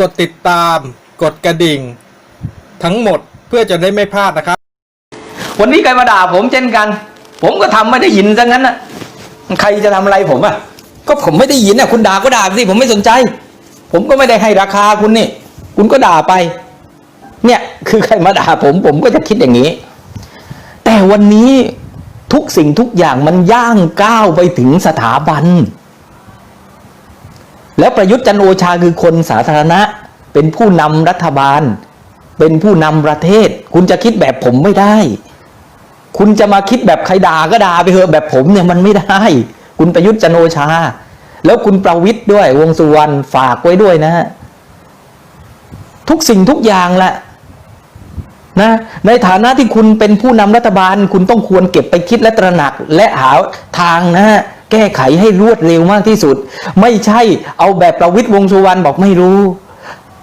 กดติดตาม กดกระดิ่ง ทั้งหมดเพื่อจะได้ไม่พลาดนะครับ วันนี้ใครมาด่าผมเช่นกัน ผมก็ทำไม่ได้ยินซะงั้นนะใครจะทำอะไรผมอะ ก็ผมไม่ได้ยินอะคุณด่าก็ด่าไปสิผมไม่สนใจ ผมก็ไม่ได้ให้ราคาคุณนี่ คุณก็ด่าไป เนี่ยคือใครมาด่าผม ผมก็จะคิดอย่างนี้ แต่วันนี้ทุกสิ่งทุกอย่างมันย่างก้าวไปถึงสถาบัน แล้วประยุทธ์จันโอชาคือคนสาธารณะ เป็นผู้นำรัฐบาล เป็นผู้นำประเทศ คุณจะคิดแบบผมไม่ได้ คุณจะมาคิดแบบใครด่าก็ด่าไปเถอะแบบผมเนี่ยมันไม่ได้ คุณประยุทธ์จันโอชา แล้วคุณประวิทย์ด้วย วงสุวรรณฝากไว้ด้วยนะฮะทุกสิ่งทุกอย่างแหละนะในฐานะที่คุณเป็นผู้นำรัฐบาล คุณต้องควรเก็บไปคิดและตระหนักและหาทางนะฮะ แก้ไขให้รวดเร็วมากที่สุด ไม่ใช่เอาแบบประวิทย์วงสุวรรณบอกไม่รู้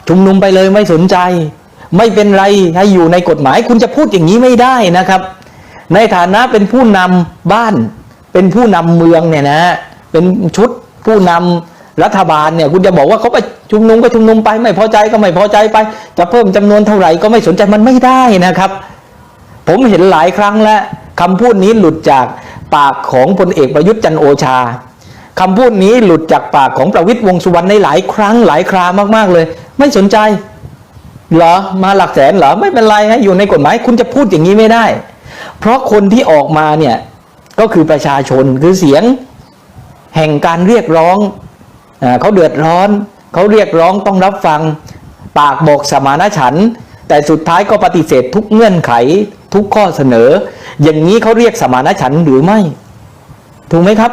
ชุมนุมไปเลยไม่สนใจ ไม่เป็นไรให้อยู่ในกฎหมายคุณจะพูดอย่างนี้ไม่ได้นะครับ ในฐานะเป็นผู้นำบ้าน เป็นผู้นำเมืองเนี่ยนะเป็นชุดผู้นำรัฐบาลเนี่ยคุณจะบอกว่าเขาไปชุมนุมก็ชุมนุมไป ไม่พอใจก็ไม่พอใจไป จะเพิ่มจำนวนเท่าไหร่ก็ไม่สนใจมันไม่ได้นะครับ ผมเห็นหลายครั้งแล้วคำพูดนี้หลุดจาก ปากของพลเอกประยุทธ์จันโอชาคำพูดนี้หลุดจากปากของประวิตยวงสุวรรณในหลายครั้งหลายครามากๆเลย ไม่สนใจเหรอมาหลักแสนเหรอไม่เป็นไรฮะอยู่ในกฎหมายคุณจะพูดอย่างนี้ไม่ได้ เพราะคนที่ออกมาเนี่ยก็คือประชาชนคือเสียงแห่งการเรียกร้องอเขาเดือดร้อนเขาเรียกร้องต้องรับฟัง ปากบอกสมานฉัน แต่สุดท้ายก็ปฏิเสธทุกเงื่อนไข ทุกข้อเสนอ อย่างนี้เขาเรียกสมานฉันท์หรือไม่ ถูกไหมครับ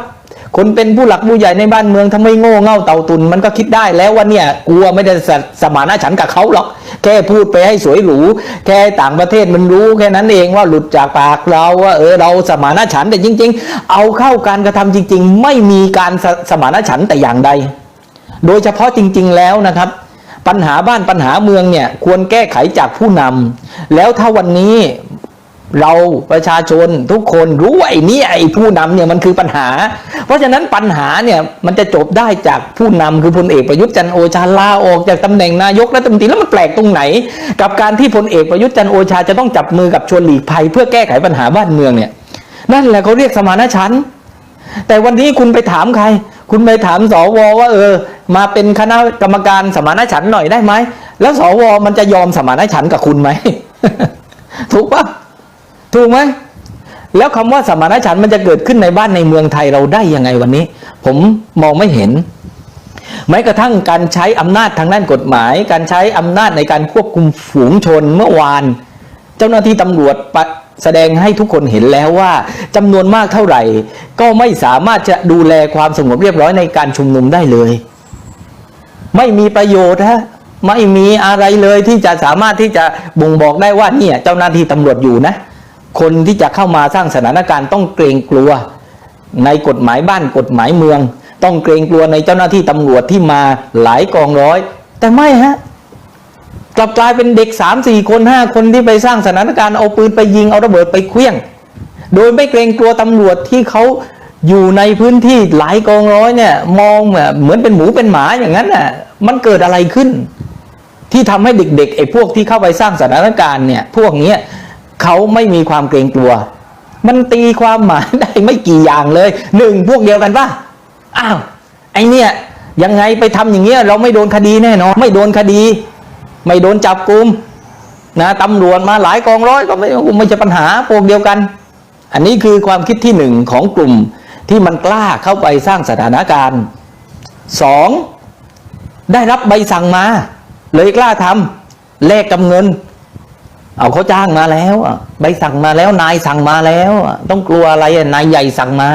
คนเป็นผู้หลักผู้ใหญ่ในบ้านเมืองทำไมโง่เง่าเต่าตุนมันก็คิดได้แล้วว่าเนี่ยกลัวไม่ได้สสมานฉันท์กับเขาหรอก แค่พูดไปให้สวยหรูแค่ต่างประเทศมันรู้แค่นั้นเองว่าหลุดจากปากเราว่าเออเราสมานฉันท์แต่จริง ๆ เอาเข้าการกระทำจริง ๆ ไม่มีการสสมานฉันท์แต่อย่างใด โดยเฉพาะจริง ๆ แล้วนะครับปัญหาบ้านปัญหาเมืองเนี่ยควรแก้ไขจากผู้นำแล้วถ้าวันนี้ เราประชาชนทุกคนรู้ว่าไอ้นี่ไอ้ผู้นำเนี่ยมันคือปัญหา เพราะฉะนั้นปัญหาเนี่ยมันจะจบได้จากผู้นำคือพลเอกประยุทธ์จันโอชาลาออกจากตำแหน่งนายกรัฐมนตรีแล้วมันแปลกตรงไหน กับการที่พลเอกประยุทธ์จันโอชาจะต้องจับมือกับชวนหลีกภัย เพื่อแก้ไขปัญหาบ้านเมืองเนี่ย นั่นแหละเขาเรียกสมานฉันท์แต่วันนี้คุณไปถามใคร คุณไปถามสวว่าเออ มาเป็นคณะกรรมการสมานฉันท์หน่อยได้ไหมแล้วสวมันจะยอมสมานฉันท์กับคุณไหมถูกปะ ถูกไหมแล้วคำว่าสมานฉันท์มันจะเกิดขึ้นในบ้านในเมืองไทยเราได้ยังไงวันนี้ ผมมองไม่เห็นแม้กระทั่งการใช้อำนาจทางด้านกฎหมาย การใช้อำนาจในการควบคุมฝูงชนเมื่อวาน เจ้าหน้าที่ตำรวจปแสดงให้ทุกคนเห็นแล้วว่าจำนวนมากเท่าไหร่ ก็ไม่สามารถจะดูแลความสงบเรียบร้อยในการชุมนุมได้เลย ไม่มีประโยชน์ฮะไม่มีอะไรเลยที่จะสามารถที่จะบ่งบอกได้ว่าเนี่ยเจ้าหน้าที่ตำรวจอยู่นะ คนที่จะเข้ามาสร้างสถานการณ์ต้องเกรงกลัว ในกฎหมายบ้านกฎหมายเมือง ต้องเกรงกลัวในเจ้าหน้าที่ตำรวจที่มาหลายกองร้อย แต่ไม่ฮะกลับกลายเป็นเด็กสามสี่คนห้าคนที่ไปสร้างสถานการณ์เอาปืนไปยิงเอาระเบิดไปเคลี้ยง โดยไม่เกรงกลัวตำรวจที่เขาอยู่ในพื้นที่หลายกองร้อยเนี่ยมองแบบเหมือนเป็นหมูเป็นหมาอย่างนั้นน่ะมันเกิดอะไรขึ้น ที่ทำให้เด็กๆไอ้พวกที่เข้าไปสร้างสถานการณ์เนี่ยพวกเนี้ย เขาไม่มีความเกรงกลัว มันตีความหมายได้ไม่กี่อย่างเลยหนึ่งพวกเดียวกันป่ะอ้าวไอเนี่ยยังไงไปทำอย่างเงี้ยเราไม่โดนคดีแน่นอนไม่โดนคดี ไม่โดนจับกุมนะตำรวจมาหลายกองร้อยก็ไม่ไม่ใช่ปัญหาพวกเดียวกัน อันนี้คือความคิดที่หนึ่งของกลุ่มที่มันกล้าเข้าไปสร้างสถานการณ์สองได้รับใบสั่งมา เลยกล้าทำแลกกับเงิน เอาเขาจ้างมาแล้วอะใบสั่งมาแล้วนายสั่งมาแล้วต้องกลัวอะไรอะนายใหญ่สั่งมา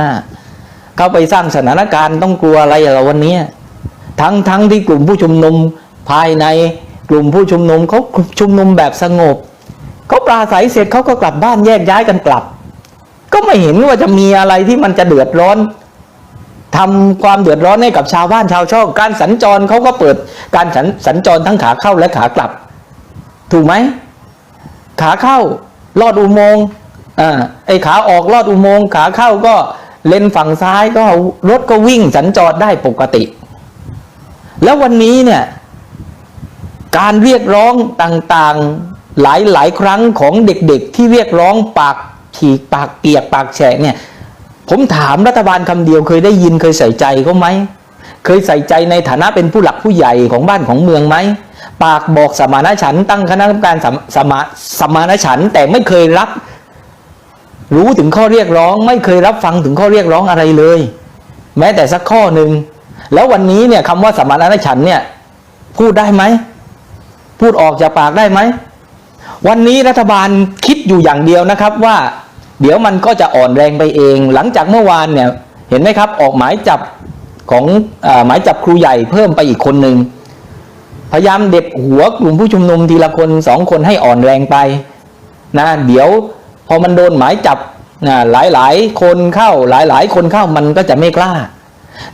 เข้าไปสร้างสถานการณ์ต้องกลัวอะไรอะเราวันนี้ทั้งทั้งที่กลุ่มผู้ชุมนุมภายในกลุ่มผู้ชุมนุมเขาชุมนุมแบบสงบเขาปราศัยเสร็จเขาก็กลับบ้านแยกย้ายกันกลับ ก็ไม่เห็นว่าจะมีอะไรที่มันจะเดือดร้อนทำความเดือดร้อนให้กับชาวบ้านชาวช่องการสัญจรเขาก็เปิดการสัญจรทั้งขาเข้าและขากลับ ถูกไหม ขาเข้าลอดอุโมงค์อ่าไอ้ขาออกลอดอุโมงค์ขาเข้าก็เลนฝั่งซ้ายก็รถก็วิ่งสัญจรได้ปกติ แล้ววันนี้เนี่ย การเรียกร้องต่างๆหลายหลายๆครั้งของเด็กๆ ที่เรียกร้องปากฉีกปากเปียกปากแฉะเนี่ย ผมถามรัฐบาลคำเดียวเคยได้ยินเคยใส่ใจเขาไหม เคยใส่ใจในฐานะเป็นผู้หลักผู้ใหญ่ของบ้านของเมืองไหม ปากบอกสมานฉันตั้งคณะกรรมการสมสมาสมานฉันแต่ไม่เคยรับ รู้ถึงข้อเรียกร้อง ไม่เคยรับฟังถึงข้อเรียกร้องอะไรเลย แม้แต่สักข้อหนึ่งแล้ววันนี้เนี่ยคำว่าสมานฉันเนี่ยพูดได้ไหมพูดออกจากปากได้ไหมวันนี้รัฐบาลคิดอยู่อย่างเดียวนะครับว่า เดี๋ยวมันก็จะอ่อนแรงไปเอง หลังจากเมื่อวานเนี่ยเห็นไหมครับออกหมายจับของอหมายจับครูใหญ่เพิ่มไปอีกคนหนึ่ง พยายามเด็บหัวกลุ่มผู้ชุมนุมทีละคนสองคนให้อ่อนแรงไปนะเดี๋ยวพอมันโดนหมายจับนะหลายหลายคนเข้าหลายหลายคนเข้ามันก็จะไม่กล้า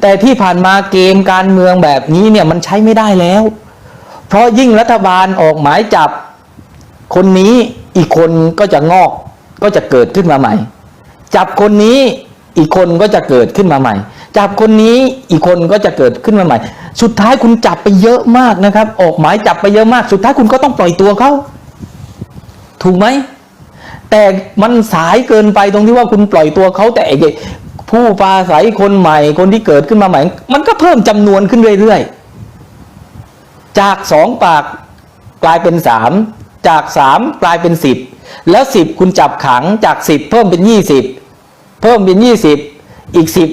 แต่ที่ผ่านมาเกมการเมืองแบบนี้เนี่ยมันใช้ไม่ได้แล้ว เพราะยิ่งรัฐบาลออกหมายจับ คนนี้อีกคนก็จะงอกก็จะเกิดขึ้นมาใหม่ จับคนนี้ อีกคนก็จะเกิดขึ้นมาใหม่ จับคนนี้อีกคนก็จะเกิดขึ้นมาใหม่ สุดท้ายคุณจับไปเยอะมากนะครับ ออกหมายจับไปเยอะมาก สุดท้ายคุณก็ต้องปล่อยตัวเขาถูกไหมแต่มันสายเกินไปตรงที่ว่าคุณปล่อยตัวเขาแต่ผู้ปราศัยคนใหม่คนที่เกิดขึ้นมาใหม่ มันก็เพิ่มจำนวนขึ้นเรื่อยๆ จากสองปากกลายเป็นสามจากสามกลายเป็นสิบแล้วสิบคุณจับขังจากสิบเพิ่มเป็นยี่สิบ เพิ่มเป็นยี่สิบอีกสิบ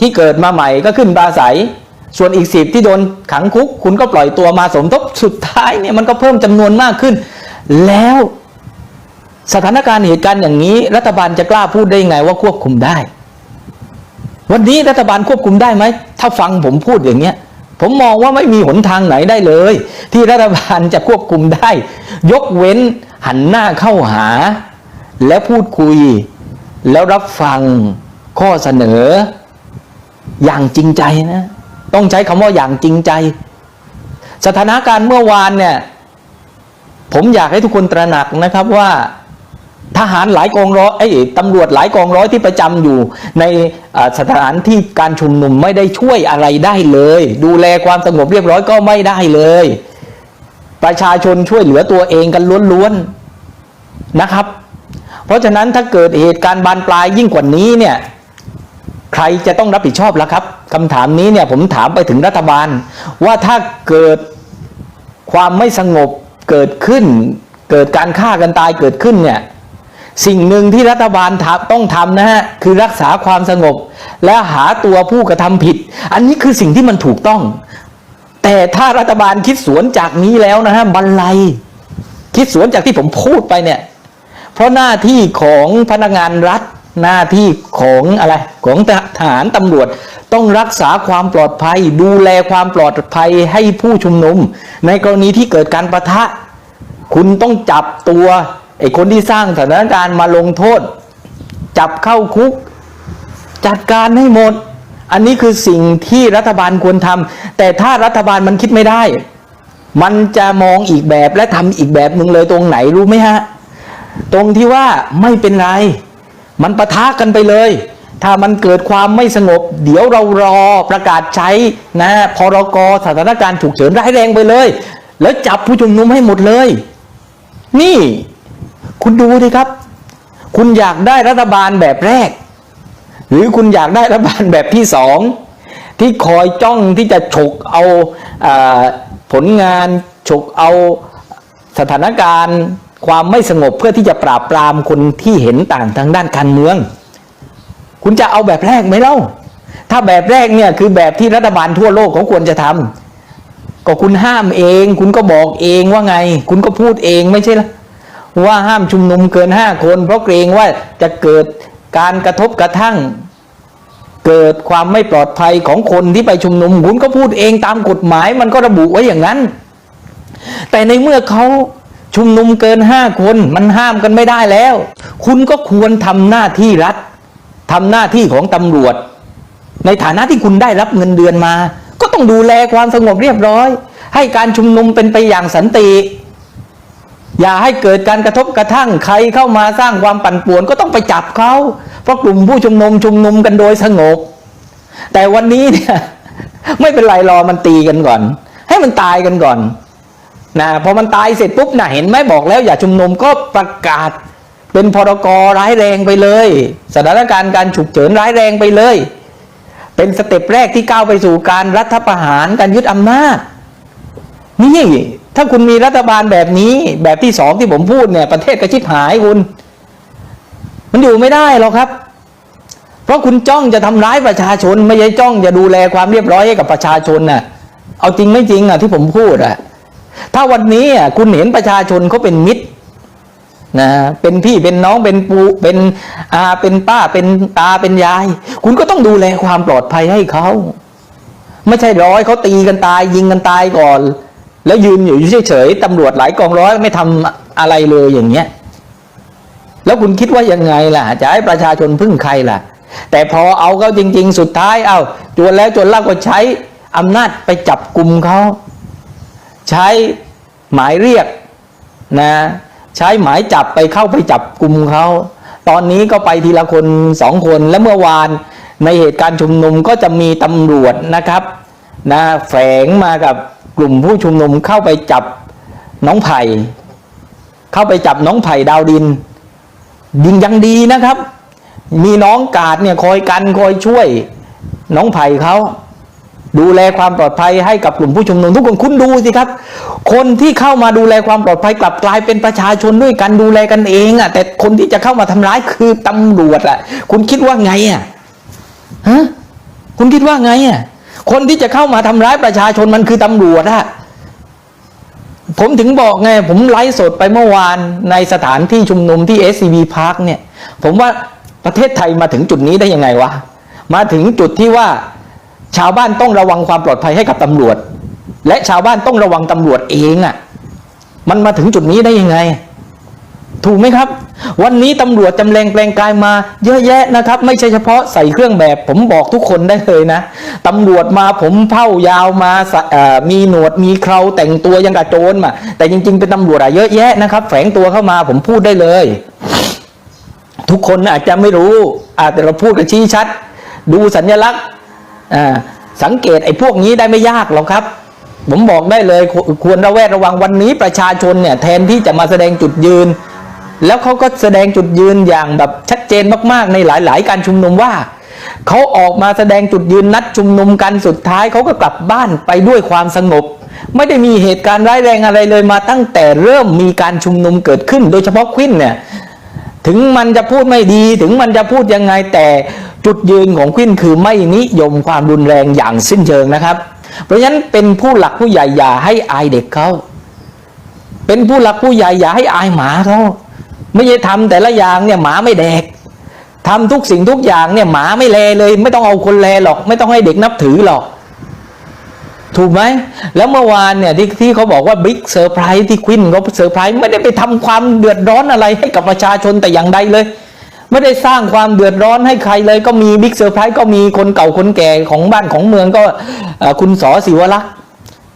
ที่เกิดมาใหม่ก็ขึ้นปราศัยส่วนอีกสิบที่โดนขังคุก คุณก็ปล่อยตัวมาสมทบสุดท้ายเนี่ยมันก็เพิ่มจำนวนมากขึ้น แล้วสถานการณ์เหตุการณ์อย่างนี้ รัฐบาลจะกล้าพูดได้ยังไงว่าควบคุมได้ วันนี้รัฐบาลควบคุมได้ไหมถ้าฟังผมพูดอย่างเงี้ยผมมองว่าไม่มีหนทางไหนได้เลย ที่รัฐบาลจะควบคุมได้ ยกเว้นหันหน้าเข้าหา และพูดคุย แล้วรับฟังข้อเสนออย่างจริงใจนะ ต้องใช้คำว่าอย่างจริงใจ สถานการณ์เมื่อวานเนี่ย ผมอยากให้ทุกคนตระหนักนะครับว่าทหารหลายกองร้อยไอ้ตำรวจหลายกองร้อยที่ประจำอยู่ ในสถานที่การชุมนุมไม่ได้ช่วยอะไรได้เลย ดูแลความสงบเรียบร้อยก็ไม่ได้เลย ประชาชนช่วยเหลือตัวเองกันล้วนๆนะครับ เพราะฉะนั้นถ้าเกิดเหตุการณ์บานปลายยิ่งกว่านี้เนี่ยใครจะต้องรับผิดชอบล่ะครับคำถามนี้เนี่ยผมถามไปถึงรัฐบาล ว่าถ้าเกิดความไม่สงบเกิดขึ้น เกิดการฆ่ากันตายเกิดขึ้นเนี่ยสิ่งหนึ่งที่รัฐบาลทำต้องทำนะฮะคือรักษาความสงบ และหาตัวผู้กระทำผิด อันนี้คือสิ่งที่มันถูกต้อง แต่ถ้ารัฐบาลคิดสวนจากนี้แล้วนะฮะบันไลคิดสวนจากที่ผมพูดไปเนี่ย เพราะหน้าที่ของพนักงานรัฐหน้าที่ของอะไรของทหารตำรวจต้องรักษาความปลอดภัย ดูแลความปลอดภัยให้ผู้ชุมนุม ในกรณีที่เกิดการประทะ คุณต้องจับตัวไอ้คนที่สร้างสถานการณ์มาลงโทษ จับเข้าคุก จัดการให้หมด อันนี้คือสิ่งที่รัฐบาลควรทำแต่ถ้ารัฐบาลมันคิดไม่ได้ มันจะมองอีกแบบและทำอีกแบบหนึ่งเลยตรงไหนรู้ไหมฮะ ตรงที่ว่าไม่เป็นไร มันปะทะกันไปเลย ถ้ามันเกิดความไม่สงบ เดี๋ยวเรารอประกาศใช้นะพรกสถานการณ์ฉุกเฉินร้ายแรงไปเลย แล้วจับผู้ชุมนุมให้หมดเลย นี่ คุณดูดิครับ คุณอยากได้รัฐบาลแบบแรก หรือคุณอยากได้รัฐบาลแบบที่สองที่คอยจ้องที่จะฉกเอาอาผลงานฉกเอาสถานการณ์ ความไม่สงบเพื่อที่จะปราบปรามคนที่เห็นต่างทางด้านการเมือง คุณจะเอาแบบแรกไหมเล่า ถ้าแบบแรกเนี่ยคือแบบที่รัฐบาลทั่วโลกเขาควรจะทำก็คุณห้ามเอง คุณก็บอกเองว่าไง คุณก็พูดเองไม่ใช่หรอว่าห้ามชุมนุมเกินห้าคน เพราะเกรงว่าจะเกิดการกระทบกระทั่ง เกิดความไม่ปลอดภัยของคนที่ไปชุมนุม คุณก็พูดเองตามกฎหมายมันก็ระบุไว้อย่างนั้น แต่ในเมื่อเขา ชุมนุมเกินห้าคนมันห้ามกันไม่ได้แล้ว คุณก็ควรทำหน้าที่รัฐทำหน้าที่ของตำรวจ ในฐานะที่คุณได้รับเงินเดือนมา ก็ต้องดูแลความสงบเรียบร้อย ให้การชุมนุมเป็นไปอย่างสันติ อย่าให้เกิดการกระทบกระทั่งใครเข้ามาสร้างความปั่นป่วนก็ต้องไปจับเขาเพราะกลุ่มผู้ชุมนุมชุมนุมกันโดยสงบ แต่วันนี้เนี่ยไม่เป็นไรรอมันตีกันก่อน ให้มันตายกันก่อน นะพอมันตายเสร็จปุ๊บนะเห็นไหมบอกแล้ว อย่าชุมนุมก็ประกาศ เป็นพรกร้ายแรงไปเลย สถานการณ์การฉุกเฉินร้ายแรงไปเลย เป็นสเต็ปแรกที่ก้าวไปสู่การรัฐประหารการยึดอำนาจนี่ถ้าคุณมีรัฐบาลแบบนี้ แบบที่สองที่ผมพูดเนี่ย ประเทศกระชิบหายคุณ มันอยู่ไม่ได้หรอกครับ เพราะคุณจ้องจะทำร้ายประชาชน ไม่ใช่จ้องจะดูแลความเรียบร้อยให้กับประชาชนน่ะ เอาจริงไม่จริงอะที่ผมพูดอะ ถ้าวันนี้คุณเห็นประชาชนเขาเป็นมิตรนะเป็นพี่เป็นน้องเป็นปูเป็นอาเป็นป้าเป็นตาเป็นยาย คุณก็ต้องดูแลความปลอดภัยให้เขาไม่ใช่ร้อยเขาตีกันตายยิงกันตายก่อน แล้วยืนอยู่เฉยๆตำรวจหลายกองร้อยไม่ทำอะไรเลยอย่างเงี้ยแล้วคุณคิดว่ายังไงล่ะ จะให้ประชาชนพึ่งใครล่ะ แต่พอเอาเขาจริง ๆ สุดท้ายเอาจวนแล้วจนเล่าก็ใช้อำนาจไปจับกลุ่มเขา ใช้หมายเรียกนะใช้หมายจับไปเข้าไปจับกลุ่มเขาตอนนี้ก็ไปทีละคนสองคนและเมื่อวานในเหตุการณ์ชุมนุมก็จะมีตำรวจนะครับนะแฝงมากับกลุ่มผู้ชุมนุมเข้าไปจับน้องไผ่เข้าไปจับน้องไผ่ดาวดินยิงยังดีนะครับ มีน้องกาดเนี่ยคอยกันคอยช่วย น้องไผ่เขา ดูแลความปลอดภัยให้กับกลุ่มผู้ชุมนุมทุกคนคุณดูสิครับ คนที่เข้ามาดูแลความปลอดภัยกลับกลายเป็นประชาชนด้วยกันดูแลกันเองอะ่ะแต่คนที่จะเข้ามาทำร้ายคือตำรวจอะ่ะ คุณคิดว่าไงอะ่ะฮะคุณคิดว่าไงอะ่ะคนที่จะเข้ามาทำร้ายประชาชนมันคือตำรวจอะผมถึงบอกไง ผมไลฟ์สดไปเมื่อวานในสถานที่ชุมนุมที่ SCB Park เนี่ย ผมว่าประเทศไทยมาถึงจุดนี้ได้ยังไงวะ มาถึงจุดที่ว่า ชาวบ้านต้องระวังความปลอดภัยให้กับตำรวจ และชาวบ้านต้องระวังตำรวจเองอะ่ะ มันมาถึงจุดนี้ได้ยังไง ถูกไหมครับ วันนี้ตำรวจจำแรงแปลงกายมา เยอะแยะนะครับ ไม่ใช่เฉพาะใส่เครื่องแบบ ผมบอกทุกคนได้เลยนะตำรวจมาผมเผ้ายาวมามีหนวดมีเคราแต่งตัวยังกระโจนมา แต่จริง ๆ เป็นตำรวจอะเยอะแยะนะครับ แฝงตัวเข้ามาผมพูดได้เลย ทุกคนอาจจะไม่รู้อาจจะเราพูดกันชี้ชัด ดูสัญลักษณ์ สังเกตไอ้พวกนี้ได้ไม่ยากหรอกครับ ผมบอกได้เลยคควรระแวดระวังวันนี้ประชาชนเนี่ยแทนที่จะมาแสดงจุดยืน แล้วเขาก็แสดงจุดยืนอย่างแบบชัดเจนมากๆ ในหลายๆ การชุมนุมว่าเขาออกมาแสดงจุดยืนนัดชุมนุมกันสุดท้ายเขาก็กลับบ้านไปด้วยความสงบ ไม่ได้มีเหตุการณ์ร้ายแรงอะไรเลยมาตั้งแต่เริ่มมีการชุมนุมเกิดขึ้น โดยเฉพาะควินเนี่ย ถึงมันจะพูดไม่ดี ถึงมันจะพูดยังไงแต่จุดยืนของควินคือไม่นิยมความรุนแรงอย่างสิ้นเชิงนะครับ เพราะฉะนั้นเป็นผู้หลักผู้ใหญ่อย่าให้อายเด็กเขาเป็นผู้หลักผู้ใหญ่อย่าให้อายหมาเขาไม่ใช่ทำแต่ละอย่างเนี่ยหมาไม่แดกทำทุกสิ่งทุกอย่างเนี่ยหมาไม่แลเลย ไม่ต้องเอาคนแลหรอก ไม่ต้องให้เด็กนับถือหรอก ถูกไหม แล้วเมื่อวานเนี่ยที่ที่เขาบอกว่าบิ๊กเซอร์ไพรส์ที่ควินเขาเซอร์ไพรส์ไม่ได้ไปทำความเดือดร้อนอะไรให้กับประชาชนแต่อย่างใดเลย ไม่ได้สร้างความเดือดร้อนให้ใครเลยก็มีบิ๊กเซอร์ไพรส์ก็มีคนเก่าคนแก่ของบ้านของเมืองก็คุณสอศิวรักษ์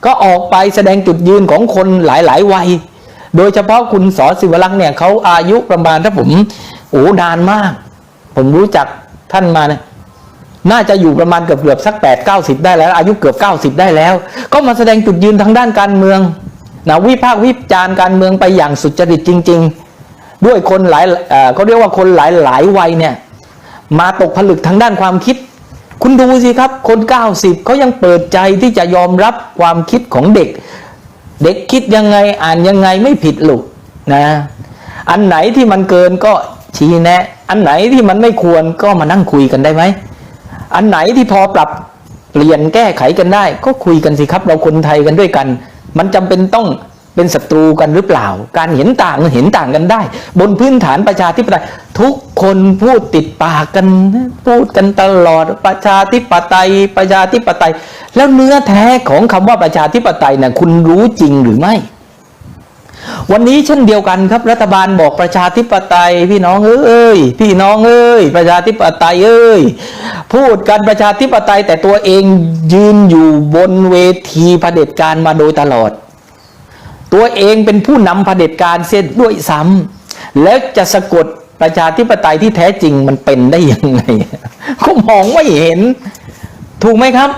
ก็ออกไปแสดงจุดยืนของคนหลายๆวัย โดยเฉพาะคุณสอศิวรักษ์เนี่ยเขาอายุประมาณถ้าผมโอ้นานมาก ผมรู้จักท่านมาเนี่ย น่าจะอยู่ประมาณเกือบเกือบสักแปดเก้าสิบได้แล้ว อายุเกือบเก้าสิบได้แล้ว ก็มาแสดงจุดยืนทางด้านการเมืองนะวิพากษ์วิจารณ์การเมืองไปอย่างสุจริตจริง ๆ ด้วยคนหลายเอ่อเขาเรียกว่าคนหลายหลายวัยเนี่ยมาตกผลึกทางด้านความคิด คุณดูสิครับ คนเก้าสิบเขายังเปิดใจที่จะยอมรับความคิดของเด็ก เด็กคิดยังไงอ่านยังไงไม่ผิดหรอกนะอันไหนที่มันเกินก็ชี้แนะ อันไหนที่มันไม่ควรก็มานั่งคุยกันได้ไหม อันไหนที่พอปรับเปลี่ยนแก้ไขกันได้ ก็คุยกันสิครับเราคนไทยกันด้วยกัน มันจำเป็นต้องเป็นศัตรูกันหรือเปล่า การเห็นต่างเห็นต่างกันได้ บนพื้นฐานประชาธิปไตยทุกคนพูดติดปากกันพูดกันตลอดประชาธิปไตยประชาธิปไตย แล้วเนื้อแท้ของคำว่าประชาธิปไตยนะ่ะคุณรู้จริงหรือไม่ วันนี้เช่นเดียวกันครับ รัฐบาลบอกประชาธิปไตย พี่น้องเอ้ยพี่น้องเอ้ยประชาธิปไตยเอ้ยพูดกันประชาธิปไตย แต่ตัวเองยืนอยู่บนเวทีเผด็จการมาโดยตลอด ตัวเองเป็นผู้นำเผด็จการเสียด้วยซ้ำแล้วจะสะกดประชาธิปไตยที่แท้จริงมันเป็นได้ยังไงก็มองไม่เห็น ถูกไหมครับ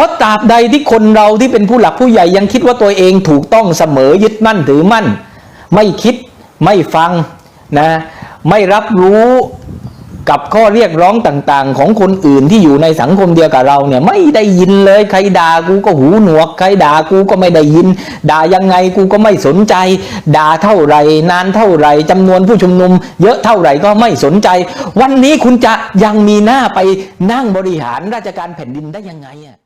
ราะตราบใดที่คนเราที่เป็นผู้หลักผู้ใหญ่ยังคิดว่าตัวเองถูกต้องเสมอยึดมั่นถือมั่น ไม่คิดไม่ฟังนะไม่รับรู้กับข้อเรียกร้องต่างๆ ของคนอื่นที่อยู่ในสังคมเดียวกับเราเนี่ยไม่ได้ยินเลยใครด่ากูก็หูหนวกใครด่ากูก็ไม่ได้ยิน ด่ายังไงกูก็ไม่สนใจ ด่าเท่าไหร่นานเท่าไหร่จำนวนผู้ชุมนุม เยอะเท่าไหร่ก็ไม่สนใจ วันนี้คุณจะยังมีหน้าไปนั่งบริหารราชการแผ่นดินได้ยังไงอะ